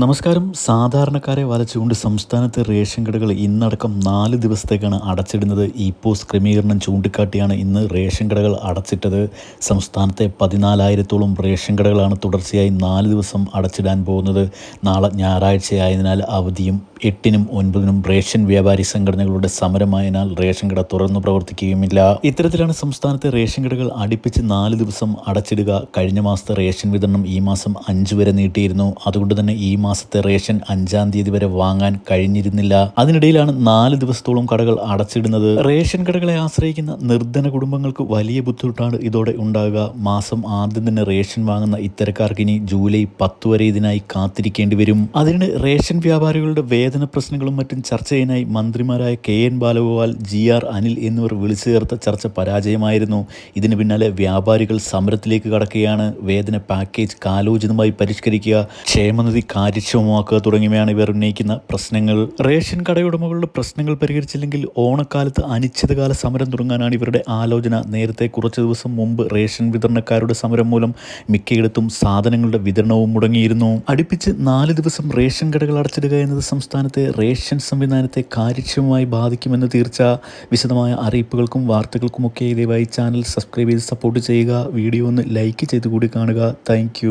നമസ്കാരം. സാധാരണക്കാരെ വലച്ചുകൊണ്ട് സംസ്ഥാനത്തെ റേഷൻ കടകൾ ഇന്നടക്കം നാല് ദിവസത്തേക്കാണ് അടച്ചിടുന്നത്. ഈ പോസ്റ്റ് ക്രമീകരണം ചൂണ്ടിക്കാട്ടിയാണ് ഇന്ന് റേഷൻ കടകൾ അടച്ചിട്ടത്. സംസ്ഥാനത്തെ പതിനാലായിരത്തോളം റേഷൻ കടകളാണ് തുടർച്ചയായി നാല് ദിവസം അടച്ചിടാൻ പോകുന്നത്. നാളെ ഞായറാഴ്ചയായതിനാൽ അവധിയും എട്ടിനും ഒൻപതിനും റേഷൻ വ്യാപാരി സംഘടനകളുടെ സമരമായതിനാൽ റേഷൻ കട തുറന്നു പ്രവർത്തിക്കുകയുമില്ല. ഇത്തരത്തിലാണ് സംസ്ഥാനത്തെ റേഷൻ കടകൾ അടുപ്പിച്ച് നാല് ദിവസം അടച്ചിടുക. കഴിഞ്ഞ മാസത്തെ റേഷൻ വിതരണം ഈ മാസം അഞ്ച് വരെ നീട്ടിയിരുന്നു. അതുകൊണ്ട് തന്നെ ഈ മാസത്തെ റേഷൻ അഞ്ചാം തീയതി വരെ വാങ്ങാൻ കഴിഞ്ഞിരുന്നില്ല. അതിനിടയിലാണ് നാല് ദിവസത്തോളം കടകൾ അടച്ചിടുന്നത്. റേഷൻ കടകളെ ആശ്രയിക്കുന്ന നിർധന കുടുംബങ്ങൾക്ക് വലിയ ബുദ്ധിമുട്ടാണ് ഇതോടെ ഉണ്ടാകുക. മാസം ആദ്യം തന്നെ റേഷൻ വാങ്ങുന്ന ഇത്തരക്കാർക്ക് ഇനി ജൂലൈ പത്ത് വരെ ഇതിനായി കാത്തിരിക്കേണ്ടി വരും. അതിന് റേഷൻ വ്യാപാരികളുടെ വേതന പ്രശ്നങ്ങളും മറ്റും ചർച്ച ചെയ്യാനായി മന്ത്രിമാരായ K N Balagopal G R Anil എന്നിവർ വിളിച്ചു ചേർത്ത ചർച്ച പരാജയമായിരുന്നു. ഇതിന് പിന്നാലെ വ്യാപാരികൾ സമരത്തിലേക്ക് കടക്കുകയാണ്. വേതന പാക്കേജ് കാലോചിതമായി പരിഷ്കരിക്കുക ക്ഷേമനിധി കാര്യക്ഷമമാക്കുക തുടങ്ങിയവയാണ് ഇവർ ഉന്നയിക്കുന്ന പ്രശ്നങ്ങൾ. റേഷൻ കടയുടമകളുടെ പ്രശ്നങ്ങൾ പരിഹരിച്ചില്ലെങ്കിൽ ഓണക്കാലത്ത് അനിശ്ചിതകാല സമരം തുടങ്ങാനാണ് ഇവരുടെ ആലോചന. നേരത്തെ കുറച്ച് ദിവസം മുമ്പ് റേഷൻ വിതരണക്കാരുടെ സമരം മൂലം മിക്കയിടത്തും സാധനങ്ങളുടെ വിതരണവും മുടങ്ങിയിരുന്നു. അടുപ്പിച്ച് നാല് ദിവസം റേഷൻ കടകൾ അടച്ചിടുക എന്നത് സംസ്ഥാനത്തെ റേഷൻ സംവിധാനത്തെ കാര്യക്ഷമമായി ബാധിക്കുമെന്ന് തീർച്ച വിശദമായ അറിയിപ്പുകൾക്കും വാർത്തകൾക്കുമൊക്കെ ദയവായി ചാനൽ സബ്സ്ക്രൈബ് ചെയ്ത് സപ്പോർട്ട് ചെയ്യുക. വീഡിയോ ഒന്ന് ലൈക്ക് ചെയ്ത് കൂടി കാണുക. താങ്ക്